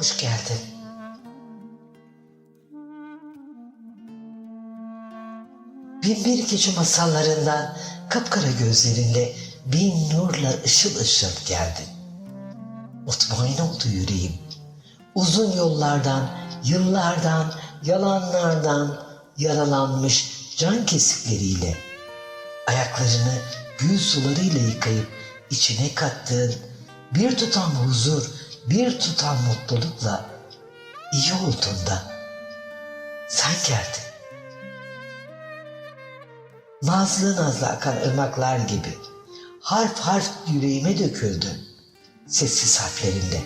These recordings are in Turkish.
Hoş geldin. Bin bir gece masallarından kapkara gözlerinde bin nurla ışıl ışıl geldin. Mutmain oldu yüreğim. Uzun yollardan, yıllardan, yalanlardan yaralanmış can kesikleriyle ayaklarını gül sularıyla yıkayıp içine kattığın bir tutam huzur, bir tutam mutlulukla iyi olduğunda sen geldin. Nazlı nazlı akan ırmaklar gibi harf harf yüreğime döküldün sessiz harflerinde.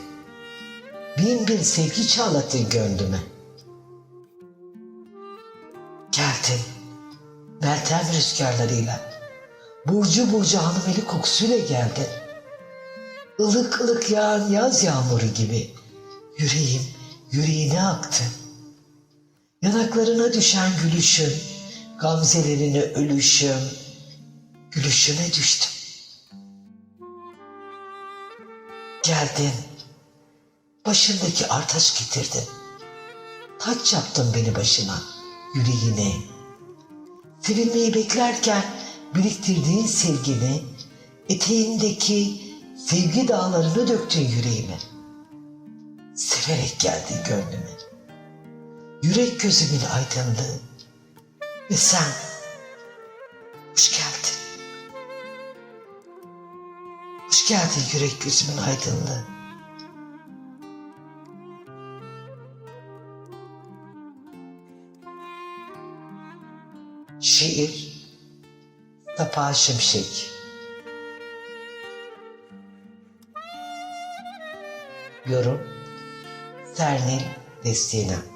Bin bir sevgi çağlattın gönlüme. Geldin Meltem rüzgarlarıyla, burcu burcu hanımeli kokusuyla geldin. Ilık ılık yağan yaz yağmuru gibi yüreğim yüreğine aktı. Yanaklarına düşen gülüşün, gamzelerine ölüşüm, gülüşüne düştüm. Geldin, başındaki artaç getirdin. Taç yaptın beni başına, yüreğine. Sevilmeyi beklerken biriktirdiğin sevgini, eteğindeki sevgi dağlarını döktün yüreğime. Severek geldin gönlüme. Yürek gözümün aydınlığı. Ve sen hoş geldin. Hoş geldin yürek gözümün aydınlığı. Şiir Safa Şimşek Yorum Sernil Destina